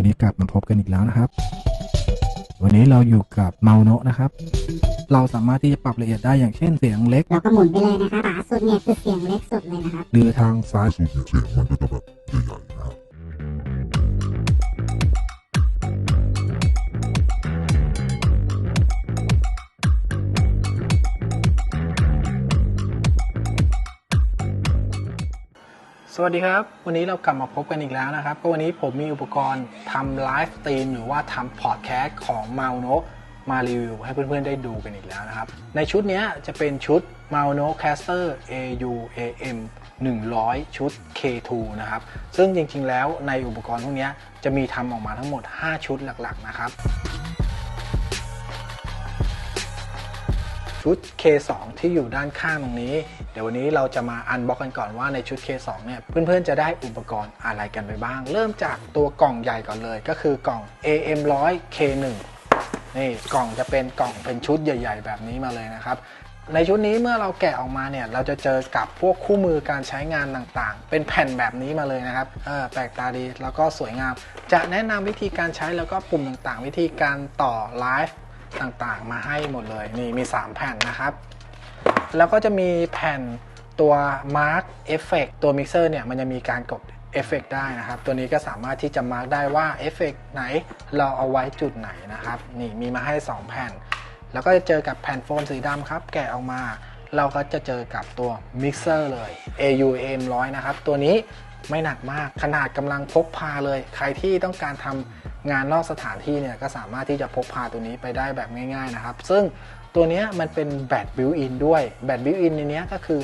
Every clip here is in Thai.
วันนี้กลับมาพบกันอีกแล้วนะครับ วันนี้เราอยู่กับเมาโนะนะครับ เราสามารถที่จะปรับละเอียดได้อย่างเช่นเสียงเล็กเราก็หมุนไปเลยนะคะขวาสุดเนี่ยคือเสียงเล็กสุดเลยนะครับหรือทางซ้ายสุดเนี่ยเสียงมันก็จะแบบใหญ่ๆ สวัสดีครับ วันนี้เรากลับมาพบกันอีกแล้วนะครับ ก็วันนี้ผมมีอุปกรณ์ทำไลฟ์สตรีมหรือว่าทำพอดแคสต์ของ m a u n o มารีวิวให้เพื่อนๆได้ดูกันอีกแล้วนะครับ ในชุดนี้จะเป็นชุด m a u n o Caster AUAM 100 ชุด K2 นะครับ ซึ่งจริงๆแล้วในอุปกรณ์พวกนี้จะมีทำออกมาทั้งหมด 5 ชุดหลักๆนะครับ ชุด K2 ที่อยู่ด้านข้างตรงนี้ เดี๋ยววันนี้เราจะมาอันบ็อกกันก่อนว่าในชุด K2 เนี่ยเพื่อนๆจะได้อุปกรณ์อะไรกันไปบ้าง เริ่มจากตัวกล่องใหญ่ก่อนเลย ก็คือกล่อง AM100 K1 นี่กล่องจะเป็นกล่องเป็นชุดใหญ่ ๆ แบบนี้มาเลยนะครับในชุดนี้เมื่อเราแกะออกมาเนี่ยเราจะเจอกับพวกคู่มือการใช้งานต่างๆ เป็นแผ่นแบบนี้มาเลยนะครับเออแปลกตาดีแล้วก็สวยงาม จะแนะนำวิธีการใช้แล้วก็ปุ่มต่างๆ วิธีการต่อไลฟ์ ต่างๆ มาให้หมดเลยนี่มี 3 แผ่นนะครับ แล้วก็จะมีแผ่นตัว Mark Effect ตัว Mixer เนี่ยมันจะมีการกดเอฟเฟกได้นะครับ ตัวนี้ก็สามารถที่จะมาร์กได้ว่าเอฟเฟกไหนเราเอาไว้จุดไหนนะครับ นี่มีมาให้ 2 แผ่น แล้วก็จะเจอกับแผ่นโฟมสีดำครับ แกะออกมา เราก็จะเจอกับตัว Mixer เลย AUM 100 นะครับ ตัวนี้ ไม่หนักมาก ขนาดกำลังพกพาเลย ใครที่ต้องการทำงานนอกสถานที่เนี่ยก็สามารถที่จะพกพาตัวนี้ไปได้แบบง่าย ๆนะครับ ซึ่งตัวนี้มันเป็นแบตบิวอินด้วยแบตบิวอินในนี้ก็คือ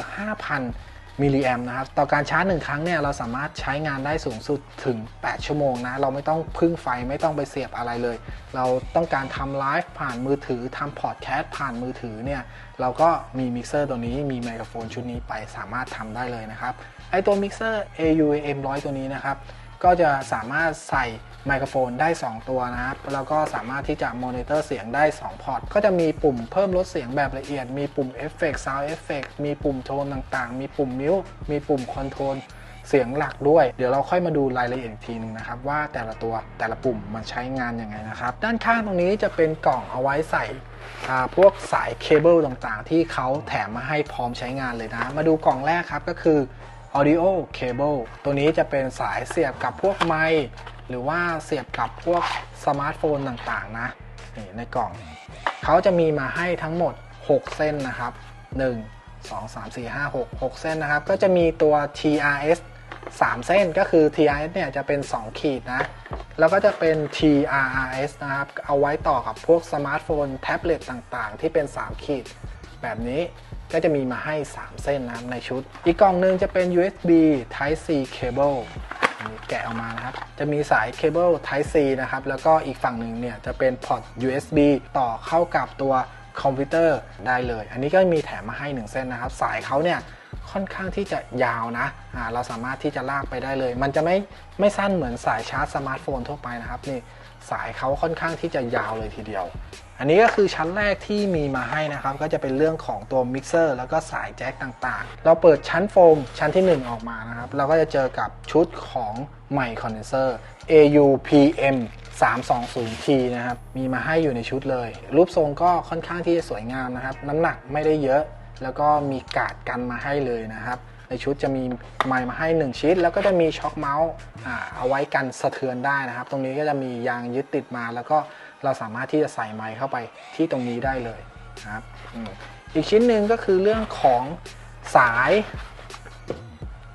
5,000 มิลลิแอมนะครับ ต่อการชาร์จหนึ่งครั้งเนี่ยเราสามารถใช้งานได้สูงสุดถึง 8 ชั่วโมงนะ เราไม่ต้องพึ่งไฟไม่ต้องไปเสียบอะไรเลย เราต้องการทำไลฟ์ผ่านมือถือทำพอดแคสต์ผ่านมือถือเนี่ย เราก็มีมิกเซอร์ตัวนี้มีไมโครโฟนชุดนี้ไปสามารถทำได้เลยนะครับ ไอตัวมิกเซอร์ AUM 100 ตัวนี้นะครับ ก็จะสามารถใส่ไมโครโฟนได้ 2 ตัวนะครับ แล้วก็สามารถที่จะมอนิเตอร์เสียงได้ 2 พอร์ต ก็จะมีปุ่มเพิ่มลดเสียงแบบละเอียด มีปุ่มเอฟเฟกต์ซาวเอฟเฟกต์มีปุ่มโทนต่างๆ มีปุ่มมิวมีปุ่มคอนโทรลเสียงหลักด้วย เดี๋ยวเราค่อยมาดูรายละเอียดอีกทีนึงนะครับ ว่าแต่ละตัวแต่ละปุ่มมันใช้งานยังไงนะครับ ด้านข้างตรงนี้จะเป็นกล่องเอาไว้ใส่พวกสายเคเบิลต่างๆ ที่เขาแถมมาให้พร้อมใช้งานเลยนะ มาดูกล่องแรกครับก็คือ Audio Cable ตัวนี้จะเป็นสายเสียบกับพวกไมค์หรือว่าเสียบกับพวกสมาร์ทโฟนต่างๆ นะนี่ในกล่อง เขาจะมีมาให้ทั้งหมด 6 เส้นนะครับ 1 2 3 4 5 6 6 เส้นนะครับ ก็จะมีตัว TRS 3 เส้นก็คือ TRS เนี่ยจะเป็น 2 ขีดนะ แล้วก็จะเป็น TRRS นะครับ เอาไว้ต่อกับพวกสมาร์ทโฟน แท็บเล็ตต่างๆ ที่เป็น 3 ขีด แบบนี้ก็จะมีมาให้ 3 เส้นนะในชุด อีกกล่องหนึงจะเป็น USB Type C cable มีแกะออกมานะครับ จะมีสายเคเบิล Type C นะครับ แล้วก็อีกฝั่งหนึ่งเนี่ยจะเป็นพอร์ต USB ต่อเข้ากับตัวคอมพิวเตอร์ได้เลย อันนี้ก็มีแถมมาให้ 1 เส้นนะครับ สายเขาเนี่ยค่อนข้างที่จะยาวนะเราสามารถที่จะลากไปได้เลย มันจะไม่ไม่สั้นเหมือนสายชาร์จสมาร์ทโฟนทั่วไปนะครับนี่สายเขาค่อนข้างที่จะยาวเลยทีเดียว อันนี้ก็คือชั้นแรกที่มีมาให้นะครับ ก็จะเป็นเรื่องของตัวมิกเซอร์แล้วก็สายแจ็คต่างๆ เราเปิดชั้นโฟมชั้นที่ 1 ออกมานะครับ เราก็จะเจอกับชุดของไมค์คอนเดนเซอร์ AUPM 320T นะครับ มีมาให้อยู่ในชุดเลย รูปทรงก็ค่อนข้างที่จะสวยงามนะครับ น้ำหนักไม่ได้เยอะ แล้วก็มีกาดกันมาให้เลยนะครับ ในชุดจะมีไมค์มาให้ 1 ชิ้น แล้วก็จะมีช็อคเมาส์เอาไว้กันสะเทือนได้นะครับ ตรงนี้ก็จะมียางยึดติดมาแล้วก็ เราสามารถที่จะใส่ไมค์เข้าไปที่ตรงนี้ได้เลยครับอีกชิ้นหนึ่งก็คือเรื่องของสาย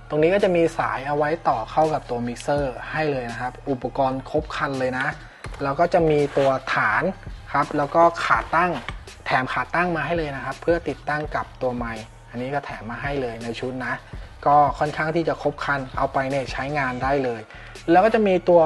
ตรงนี้ก็จะมีสายเอาไว้ต่อเข้ากับตัวมิกเซอร์ให้เลยนะครับ อุปกรณ์ครบคันเลยนะ แล้วก็จะมีตัวฐานครับ แล้วก็ขาตั้งแถมขาตั้งมาให้เลยนะครับ เพื่อติดตั้งกับตัวไมค์อันนี้ก็แถมมาให้เลยในชุดนะ ก็ค่อนข้างที่จะครบคันเอาไปเนี่ยใช้งานได้เลย แล้วก็จะมีตัว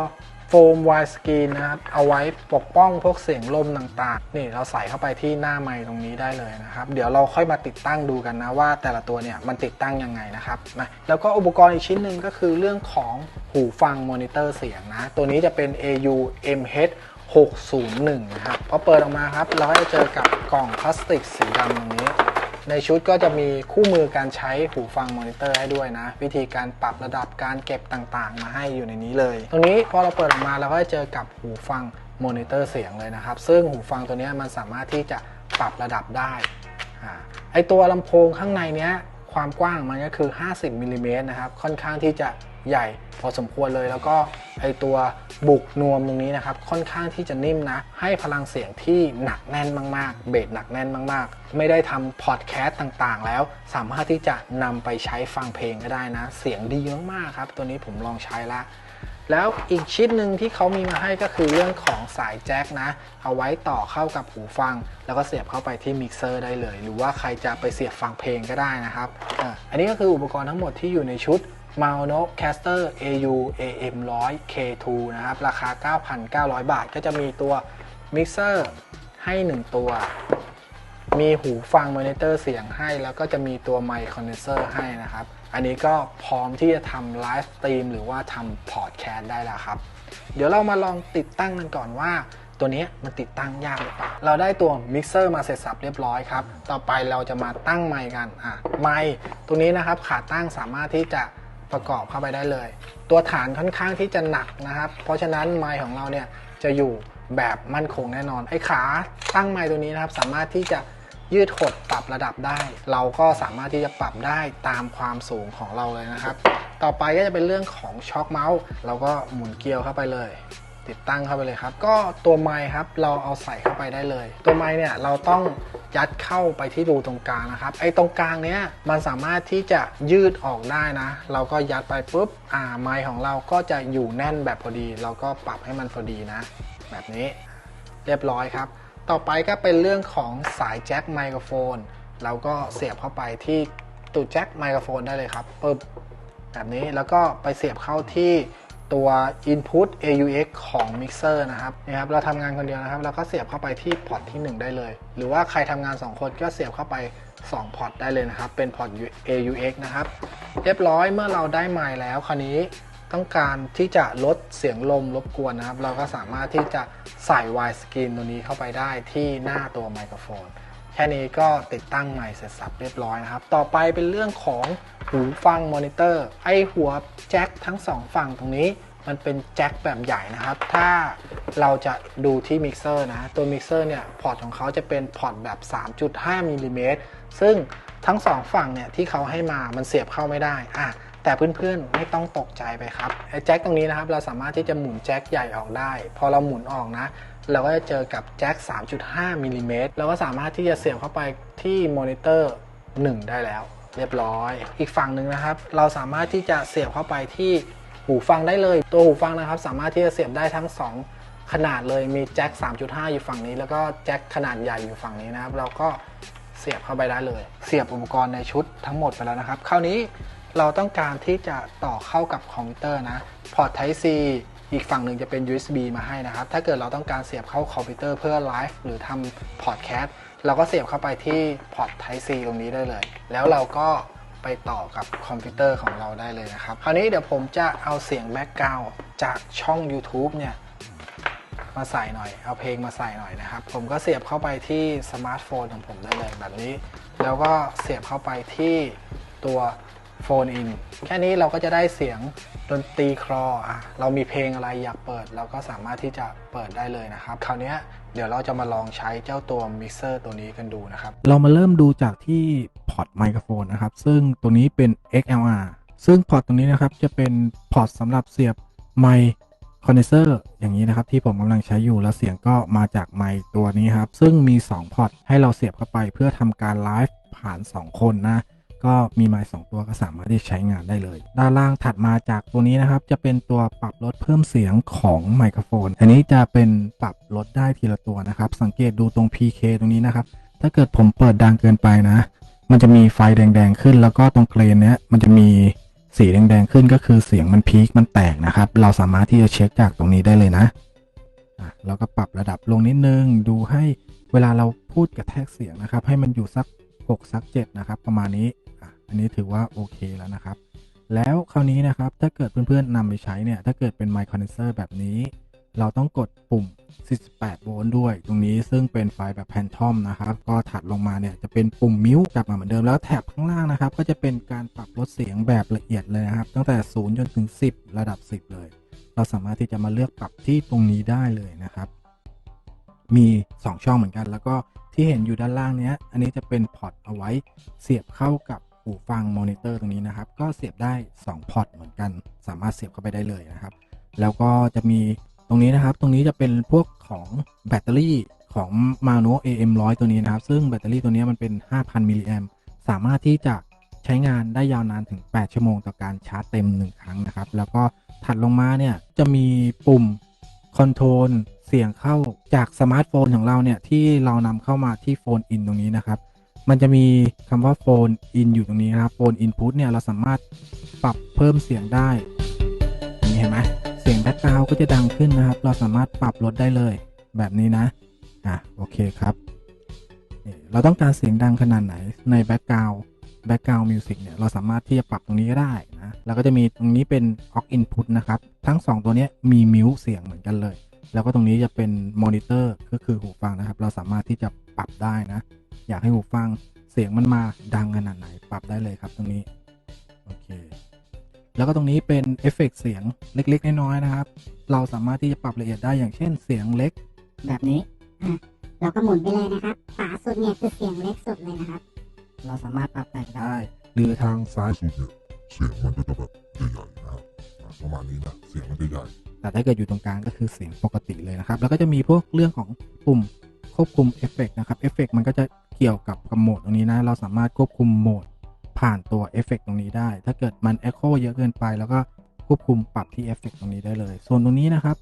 ฟมไวสกรีนนะครับ เอาไว้ปกป้องพวกเสียงลมต่างๆ นี่เราใส่เข้าไปที่หน้าไมค์ตรงนี้ได้เลยนะครับ เดี๋ยวเราค่อยมาติดตั้งดูกันนะว่าแต่ละตัวเนี่ยมันติดตั้งยังไงนะครับนะแล้วก็อุปกรณ์อีกชิ้นหนึ่งก็คือเรื่องของหูฟังมอนิเตอร์เสียงนะ ตัวนี้จะเป็น AU MH 601 นะครับ พอเปิดออกมาครับ เราก็จะเจอกับกล่องพลาสติกสีดำตรงนี้ ในชุดก็จะมีคู่มือการใช้หูฟังมอนิเตอร์ให้ด้วยนะ วิธีการปรับระดับการเก็บต่างๆ มาให้อยู่ในนี้เลย ตรงนี้พอเราเปิดออกมาเราก็จะเจอกับหูฟังมอนิเตอร์เสียงเลยนะครับ ซึ่งหูฟังตัวนี้มันสามารถที่จะปรับระดับได้ไอตัวลำโพงข้างในเนี้ยความกว้างมันก็คือ 50มิลลิเมตรนะครับ ค่อนข้างที่จะ ใหญ่พอสมควรเลยแล้วก็ไอตัวบุกนวมตรงนี้นะครับ ค่อนข้างที่จะนิ่มนะ ให้พลังเสียงที่หนักแน่นมาก ๆ เบสหนักแน่นมากๆ ไม่ได้ทำพอดแคสต์ต่างๆ แล้วสามารถที่จะนำไปใช้ฟังเพลงก็ได้นะ เสียงดีมากๆครับ ตัวนี้ผมลองใช้ละแล้วอีกชิ้นหนึ่งที่เขามีมาให้ก็คือเรื่องของสายแจ็คนะ เอาไว้ต่อเข้ากับหูฟัง แล้วก็เสียบเข้าไปที่มิกเซอร์ได้เลย หรือว่าใครจะไปเสียบฟังเพลงก็ได้นะครับออันนี้ก็คืออุปกรณ์ทั้งหมดที่อยู่ในชุด m a u n o Caster AU AM 100 K2 นะครับ ราคา 9,900 บาท ก็จะมีตัวมิกเซอร์ให้ 1 ตัว มีหูฟังมอนิเตอร์เสียงให้ แล้วก็จะมีตัวไมค์คอนเดนเซอร์ให้นะครับ อันนี้ก็พร้อมที่จะทำไลฟ์สตรีมหรือว่าทำพอดแคสต์ได้แล้วครับ เดี๋ยวเรามาลองติดตั้งกันก่อนว่าตัวนี้มันติดตั้งยากหรือเปล่า เราได้ตัวมิกเซอร์มาเสร็จสับเรียบร้อยครับ ต่อไปเราจะมาตั้งไมค์กัน อะ ไมค์ตัวนี้นะครับขาตั้งสามารถที่จะ ประกอบเข้าไปได้เลย ตัวฐานค่อนข้างที่จะหนักนะครับ เพราะฉะนั้นไมค์ของเราเนี่ยจะอยู่แบบมั่นคงแน่นอนไอ้ขาตั้งไมค์ตัวนี้นะครับ สามารถที่จะยืดหดปรับระดับได้ เราก็สามารถที่จะปรับได้ตามความสูงของเราเลยนะครับ ต่อไปก็จะเป็นเรื่องของช็อคเมาส์เราก็หมุนเกลียวเข้าไปเลย ติดตั้งเข้าไปเลยครับ ก็ตัวไม้ครับเราเอาใส่เข้าไปได้เลย ตัวไม้เนี่ยเราต้อง ยัดเข้าไปที่รูตรงกลางนะครับ ไอ้ตรงกลางเนี้ยมันสามารถที่จะยืดออกได้นะ เราก็ยัดไปปุ๊บ อ่าไม้ของเราก็จะอยู่แน่นแบบพอดี เราก็ปรับให้มันพอดีนะ แบบนี้เรียบร้อยครับ ต่อไปก็เป็นเรื่องของสายแจ็คไมโครโฟน เราก็เสียบเข้าไปที่ตูดแจ็คไมโครโฟนได้เลยครับปึ๊บแบบนี้แล้วก็ไปเสียบเข้าที่ ตัว Input AUX ของ Mixer นะครับนี่ครับ เราทำงานคนเดียวนะครับแล้วก็เสียบเข้าไปที่พอร์ตที่ 1 ได้เลย หรือว่าใครทำงาน 2 คนก็เสียบเข้าไป 2 พอร์ตได้เลยนะครับ เป็นพอร์ต AUX นะครับ เรียบร้อยเมื่อเราได้ไมค์แล้วคราวนี้ต้องการที่จะลดเสียงลมรบกวนนะครับ เราก็สามารถที่จะใส่ wide screen ตัวนี้เข้าไปได้ที่หน้าตัวไมโครโฟน แค่นี้ก็ติดตั้งใหม่เสร็จสับเรียบร้อยนะครับ ต่อไปเป็นเรื่องของหูฟังมอนิเตอร์ ไอหัวแจ็คทั้งสองฝั่งตรงนี้มันเป็นแจ็คแบบใหญ่นะครับ ถ้าเราจะดูที่มิกเซอร์นะ ตัวมิกเซอร์เนี่ย พอร์ตของเขาจะเป็นพอร์ตแบบ 3.5มิลลิเมตรซึ่งทั้งสองฝั่งเนี่ย ที่เขาให้มา มันเสียบเข้าไม่ได้อะแต่เพื่อนๆ ไม่ต้องตกใจไปครับ ไอ้แจ็คตรงนี้นะครับ เราสามารถที่จะหมุนแจ็คใหญ่ออกได้ พอเราหมุนออกนะ เราก็จะเจอกับแจ็ค 3.5มิลลิเมตรเราก็สามารถที่จะเสียบเข้าไปที่มอนิเตอร์ 1 ได้แล้ว เรียบร้อย อีกฝั่งหนึ่งนะครับ เราสามารถที่จะเสียบเข้าไปที่หูฟังได้เลย ตัวหูฟังนะครับ สามารถที่จะเสียบได้ทั้ง 2 ขนาดเลย มีแจ็ค 3.5 อยู่ฝั่งนี้ แล้วก็แจ็คขนาดใหญ่อยู่ฝั่งนี้นะครับ เราก็เสียบเข้าไปได้เลย เสียบอุปกรณ์ในชุดทั้งหมดไปแล้วนะครับ คราวนี้เราต้องการที่จะต่อเข้ากับคอมพิวเตอร์นะ พอร์ต Type C อีกฝั่งหนึ่งจะเป็น USB มาให้นะครับ ถ้าเกิดเราต้องการเสียบเข้าคอมพิวเตอร์เพื่อไลฟ์หรือทำพอดแคสต์เราก็เสียบเข้าไปที่พอร์ต Type C ตรงนี้ได้เลย แล้วเราก็ไปต่อกับคอมพิวเตอร์ของเราได้เลยนะครับ คราวนี้เดี๋ยวผมจะเอาเสียงแบ็กกราวจากช่อง YouTube เนี่ยมาใส่หน่อย เอาเพลงมาใส่หน่อยนะครับ ผมก็เสียบเข้าไปที่สมาร์ทโฟนของผมได้เลยแบบนี้ แล้วก็เสียบเข้าไปที่ตัว โฟนอินแค่นี้เราก็จะได้เสียงดนตรีคลออะเรามีเพลงอะไรอยากเปิด เราก็สามารถที่จะเปิดได้เลยนะครับ คราวนี้เดี๋ยวเราจะมาลองใช้เจ้าตัวมิกเซอร์ตัวนี้กันดูนะครับ เรามาเริ่มดูจากที่พอร์ตไมโครโฟนนะครับ ซึ่งตัวนี้เป็น XLR ซึ่งพอร์ตตรงนี้นะครับจะเป็นพอร์ตสำหรับเสียบไมค์คอนเดนเซอร์อย่างนี้นะครับที่ผมกำลังใช้อยู่แล้วเสียงก็มาจากไมค์ตัวนี้ครับ ซึ่งมี 2 พอร์ตให้เราเสียบเข้าไปเพื่อทำการไลฟ์ผ่าน 2 คนนะ ก็มีไมค์สองตัวก็สามารถที่จะใช้งานได้เลย ด้านล่างถัดมาจากตัวนี้นะครับ จะเป็นตัวปรับลดเพิ่มเสียงของไมโครโฟน อันนี้จะเป็นปรับลดได้ทีละตัวนะครับ สังเกตดูตรง PK ตรงนี้นะครับ ถ้าเกิดผมเปิดดังเกินไปนะ มันจะมีไฟแดงๆขึ้น แล้วก็ตรงเกรนเนี้ยมันจะมีสีแดงๆขึ้นก็คือเสียงมันพีคมันแตกนะครับ เราสามารถที่จะเช็คจากตรงนี้ได้เลยนะอะเราก็ปรับระดับลงนิดนึง ดูให้เวลาเราพูดกระแทกเสียงนะครับ ให้มันอยู่สัก 6 สัก 7 นะครับ ประมาณนี้ อันนี้ถือว่าโอเคแล้วนะครับ แล้วคราวนี้นะครับถ้าเกิดเพื่อนๆนำไปใช้เนี่ยถ้าเกิดเป็นไมค์คอนเดนเซอร์แบบนี้ เราต้องกดปุ่ม 48 โวลต์ด้วย ตรงนี้ซึ่งเป็นไฟแบบแพนทอมนะครับ ก็ถัดลงมาเนี่ยจะเป็นปุ่มมิวกลับมาเหมือนเดิมแล้วแถบข้างล่างนะครับ ก็จะเป็นการปรับลดเสียงแบบละเอียดเลยนะครับ ตั้งแต่0จนถึง 10 ระดับ 10 เลย เราสามารถที่จะมาเลือกปรับที่ตรงนี้ได้เลยนะครับ มี 2 ช่องเหมือนกัน แล้วก็ที่เห็นอยู่ด้านล่างเนี้ย อันนี้จะเป็นพอร์ตเอาไว้เสียบเข้ากับ หูฟังมอนิเตอร์ตรงนี้นะครับ ก็เสียบได้2พอร์ตเหมือนกัน สามารถเสียบเข้าไปได้เลยนะครับ แล้วก็จะมีตรงนี้นะครับ ตรงนี้จะเป็นพวกของแบตเตอรี่ของ Mano AM100 ตัวนี้นะครับ ซึ่งแบตเตอรี่ตัวนี้มันเป็น 5,000 มิลลิแอมสามารถที่จะใช้งานได้ยาวนานถึง 8 ชั่วโมงต่อการชาร์จเต็ม 1 ครั้งนะครับ แล้วก็ถัดลงมาเนี่ยจะมีปุ่มคอนโทรลเสียงเข้าจากสมาร์ทโฟนของเราเนี่ยที่เรานำเข้ามาที่โฟนอินตรงนี้นะครับ มันจะมีคำว่าโฟนอินอยู่ตรงนี้นะครับโฟนอินพุตเนี่ยเราสามารถปรับเพิ่มเสียงได้นี้เห็นไหมเสียงแบ็กกราวก็จะดังขึ้นนะครับ เราสามารถปรับลดได้เลยแบบนี้นะอะโอเคครับเราต้องการเสียงดังขนาดไหนในแบ็กกราวแบ็กกราวมิวสิกเนี่ยเราสามารถที่จะปรับตรงนี้ก็ได้นะแล้วก็จะมีตรงนี้เป็นออกอินพุตนะครับ ทั้ง 2 ตัวนี้มีมิวเสียงเหมือนกันเลย แล้วก็ตรงนี้จะเป็นมอนิเตอร์ก็คือหูฟังนะครับ เราสามารถที่จะปรับได้นะ อยากให้หูฟังเสียงมันมาดังขนาดไหนปรับได้เลยครับตรงนี้โอเคแล้วก็ตรงนี้เป็นเอฟเฟกต์เสียงเล็กๆ น้อยๆนะครับ เราสามารถที่จะปรับละเอียดได้อย่างเช่นเสียงเล็ก แบบนี้อะเราก็หมุนไปเลยนะครับขวาสุดเนี่ยคือเสียงเล็กสุดเลยนะครับ เราสามารถปรับแต่งได้ได้หรือทางซ้ายสุดเนี่ยเสียงมันก็จะแบบใหญ่ๆนะครับอะประมาณนี้นะเสียงมันจะใหญ่แต่ถ้าเกิดอยู่ตรงกลางก็คือเสียงปกติเลยนะครับ แล้วก็จะมีพวกเรื่องของปุ่ม ควบคุมเอฟเฟกต์นะครับเอฟเฟกต์มันก็จะเกี่ยวกับกับโหมดตรงนี้นะ เราสามารถควบคุมโหมดผ่านตัวเอฟเฟกต์ตรงนี้ได้ ถ้าเกิดมันเอ็โคเยอะเกินไป แล้วก็ควบคุมปรับที่เอฟเฟกต์ตรงนี้ได้เลย ส่วนตรงนี้นะครับ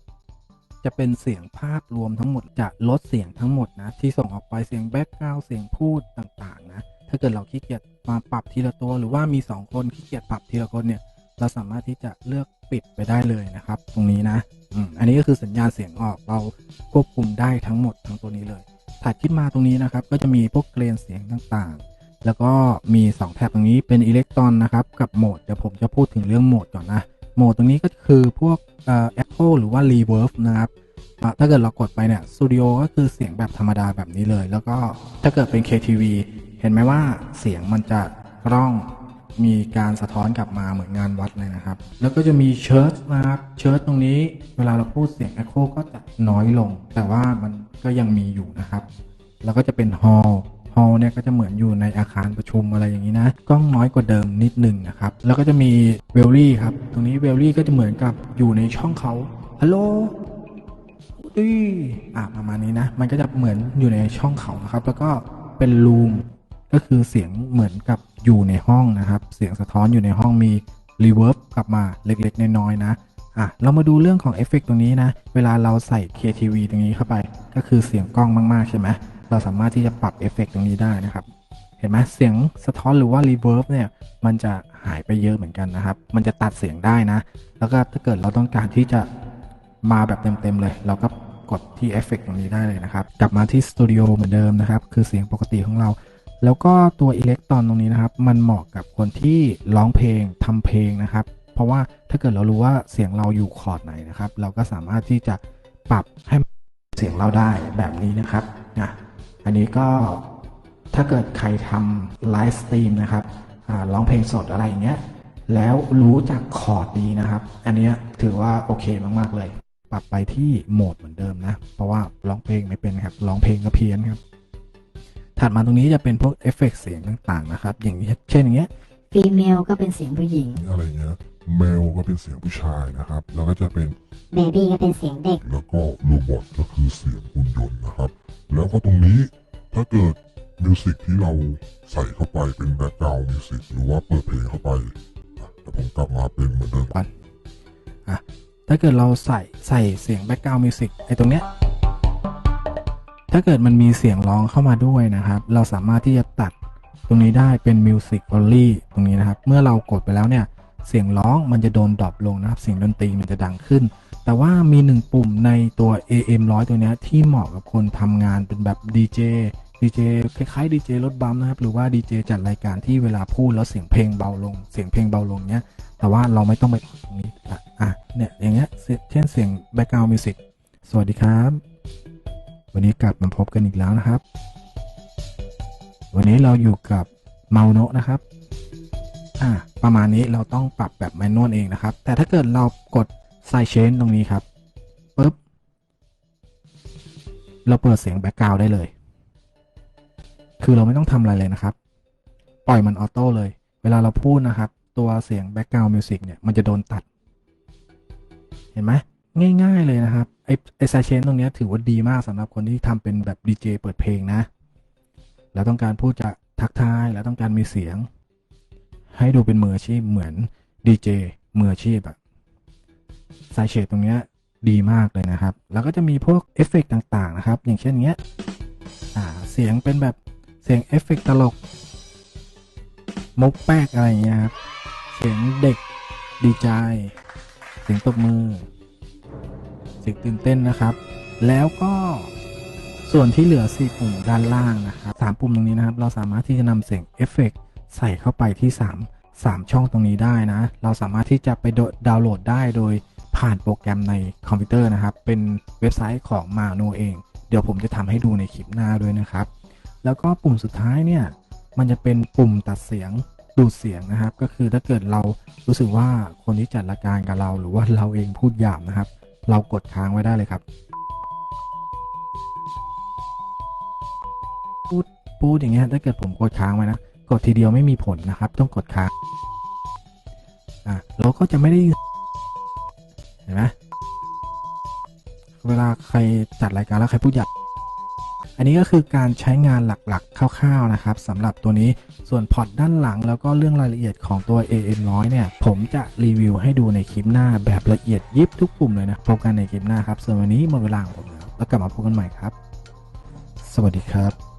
จะเป็นเสียงภาพรวมทั้งหมดจะลดเสียงทั้งหมดนะ ที่ส่งออกไปเสียงแบ็กกราวเสียงพูดต่างๆนะถ้าเกิดเราขี้เกียจมาปรับทีละตัว หรือว่ามี 2 คนขี้เกียจปรับทีละคนเนี่ยเราสามารถที่จะเลือก ปิดไปได้เลยนะครับ ตรงนี้นะอันนี้ก็คือสัญญาณเสียงออกเราควบคุมได้ทั้งหมดทั้งตัวนี้เลย ถัดขึ้นมาตรงนี้นะครับ ก็จะมีพวกเกรนเสียงต่างๆ แล้วก็มี 2แท็บตรงนี้เป็นอิเล็กตรอนนะครับ กับโหมดเดี๋ยวผมจะพูดถึงเรื่องโหมดก่อนนะ โหมดตรงนี้ก็คือพวกเอ่อ Echo หรือว่า Reverb นะครับถ้าเกิดเรากดไปเนี่ยสตูดิโอก็คือเสียงแบบธรรมดาแบบนี้เลย แล้วก็ถ้าเกิดเป็น KTV เห็นไหมว่าเสียงมันจะร่อง มีการสะท้อนกลับมาเหมือนงานวัดเลยนะครับ แล้วก็จะมีเชิร์ตนะครับเชิร์ตตรงนี้เวลาเราพูดเสียง Echo ก็จะน้อยลง แต่ว่ามันก็ยังมีอยู่นะครับ แล้วก็จะเป็นฮอลฮอลเนี่ยก็จะเหมือนอยู่ในอาคารประชุมอะไรอย่างนี้นะกล้องน้อยกว่าเดิมนิดหนึ่งนะครับ แล้วก็จะมีเวลลี่ครับ ตรงนี้เวลลี่ก็จะเหมือนกับอยู่ในช่องเขาฮัลโหลดีอะประมาณนี้นะ มันก็จะเหมือนอยู่ในช่องเขานะครับ แล้วก็เป็นรูม ก็คือเสียงเหมือนกับอยู่ในห้องนะครับ เสียงสะท้อนอยู่ในห้องมีรีเวิร์บกลับมาเล็กๆ น้อยๆนะอะเรามาดูเรื่องของเอฟเฟกต์ตรงนี้นะ เวลาเราใส่ KTV ตรงนี้เข้าไป ก็คือเสียงกล้องมากๆใช่ไหมเราสามารถที่จะปรับเอฟเฟกต์ตรงนี้ได้นะครับ เห็นไหมเสียงสะท้อนหรือว่ารีเวิร์บเนี่ย มันจะหายไปเยอะเหมือนกันนะครับ มันจะตัดเสียงได้นะ แล้วก็ถ้าเกิดเราต้องการที่จะมาแบบเต็มๆเลย เราก็กดที่เอฟเฟกต์ตรงนี้ได้เลยนะครับ กลับมาที่สตูดิโอเหมือนเดิมนะครับ คือเสียงปกติของเรา แล้วก็ตัวอิเล็กตรอนตรงนี้นะครับ มันเหมาะกับคนที่ร้องเพลงทำเพลงนะครับ เพราะว่าถ้าเกิดเรารู้ว่าเสียงเราอยู่คอร์ดไหนนะครับ เราก็สามารถที่จะปรับให้เสียงเราได้แบบนี้นะครับนะอันนี้ก็ถ้าเกิดใครทำไลฟ์สตรีมนะครับร้องเพลงสดอะไรอย่างเงี้ยแล้วรู้จักคอร์ดดีนะครับ อันนี้ถือว่าโอเคมาก ๆ เลย ปรับไปที่โหมดเหมือนเดิมนะ เพราะว่าร้องเพลงไม่เป็นครับร้องเพลงก็เพี้ยนครับ ถัดมาตรงนี้จะเป็นพวกเอฟเฟกต์เสียงต่างๆนะครับ อย่างเช่นอย่างเงี้ยฟีเมลก็เป็นเสียงผู้หญิง อะไรเงี้ยแมวก็เป็นเสียงผู้ชายนะครับ แล้วก็จะเป็นเบบี้ก็เป็นเสียงเด็ก แล้วก็โรบอทก็คือเสียงหุ่นยนต์นะครับ แล้วก็ตรงนี้ถ้าเกิดมิวสิกที่เราใส่เข้าไปเป็นแบ็กกราวด์มิวสิกหรือว่าเปิดเพลงเข้าไปอะแต่ผมกลับมาเป็นเหมือนเดิมอะถ้าเกิดเราใส่ใส่เสียงแบ็กกราวด์มิวสิกไอ้ตรงเนี้ย ถ้าเกิดมันมีเสียงร้องเข้ามาด้วยนะครับ เราสามารถที่จะตัดตรงนี้ได้เป็น Music Only ตรงนี้นะครับ เมื่อเรากดไปแล้วเนี่ย เสียงร้องมันจะโดนดรอปลงนะครับ เสียงดนตรีมันจะดังขึ้น แต่ว่ามีหนึ่งปุ่มในตัว AM 100 ตัวนี้ที่เหมาะกับคนทำงานเป็นแบบ DJ DJ คล้ายๆ DJ รถบัมนะครับ หรือว่า DJ จัดรายการที่เวลาพูดแล้วเสียงเพลงเบาลง เสียงเพลงเบาลงเนี้ย แต่ว่าเราไม่ต้องไปตรงนี้อะอะเนี่ยอย่างเงี้ยเช่นเสียง background music สวัสดีครับ วันนี้กลับมาพบกันอีกแล้วนะครับ วันนี้เราอยู่กับเมาโนะนะครับอ่าประมาณนี้เราต้องปรับแบบแมนนวลเองนะครับ แต่ถ้าเกิดเรากดไซเชนตรงนี้ครับปุ๊บเราเปิดเสียงแบ็กกราวด์ได้เลย คือเราไม่ต้องทำอะไรเลยนะครับ ปล่อยมันออโต้เลย เวลาเราพูดนะครับ ตัวเสียงแบ็กกราวด์มิวสิกเนี่ยมันจะโดนตัด เห็นไหม ง่ายๆเลยนะครับ ไอไอไซเชนตรงนี้ถือว่าดีมากสำหรับคนที่ทำเป็นแบบดีเจเปิดเพลงนะ แล้วต้องการพูดจะทักทาย แล้วต้องการมีเสียง ให้ดูเป็นมืออาชีพเหมือนดีเจมืออาชีพอะไซเชดตรงนี้ดีมากเลยนะครับ แล้วก็จะมีพวกเอฟเฟกต์ต่างๆนะครับ อย่างเช่นเนี้ยเสียงเป็นแบบเสียงเอฟเฟกต์ตลกมุกแป๊กอะไรอย่างเงี้ยครับ เสียงเด็กดีใจ เสียงตบมือ สียงตื่นเต้นนะครับ แล้วก็ส่วนที่เหลือ 4 ปุ่มด้านล่างนะครับ3ปุ่มตรงนี้นะครับ เราสามารถที่จะนำเสียงเอฟเฟกต์ใส่เข้าไปที่ 3 3 ช่องตรงนี้ได้นะ เราสามารถที่จะไปดาวน์โหลดได้โดยผ่านโปรแกรมในคอมพิวเตอร์นะครับ เป็นเว็บไซต์ของ Mano เอง เดี๋ยวผมจะทำให้ดูในคลิปหน้าด้วยนะครับ แล้วก็ปุ่มสุดท้ายเนี่ย มันจะเป็นปุ่มตัดเสียงดูดเสียงนะครับ ก็คือถ้าเกิดเรารู้สึกว่าคนที่จัดรายการกับเรา หรือว่าเราเองพูดหยาบนะครับ เรากดค้างไว้ได้เลยครับพูดพูดอย่างเงี้ยถ้าเกิดผมกดค้างไว้นะ กดทีเดียวไม่มีผลนะครับ ต้องกดค้างอะเราก็จะไม่ได้เห็นไหมเวลาใครจัดรายการแล้วใครพูดหยาบ อันนี้ก็คือการใช้งานหลักๆ คร่าวๆนะครับสำหรับตัวนี้ส่วนพอร์ตด้านหลังแล้วก็เรื่องรายละเอียดของตัว AM100 เนี่ย ผมจะรีวิวให้ดูในคลิปหน้าแบบละเอียดยิบทุกปุ่มเลยนะพบกันในคลิปหน้าครับส่วนวันนี้หมดเวลาของผมแล้วแล้วกลับมาพบกันใหม่ครับ สวัสดีครับ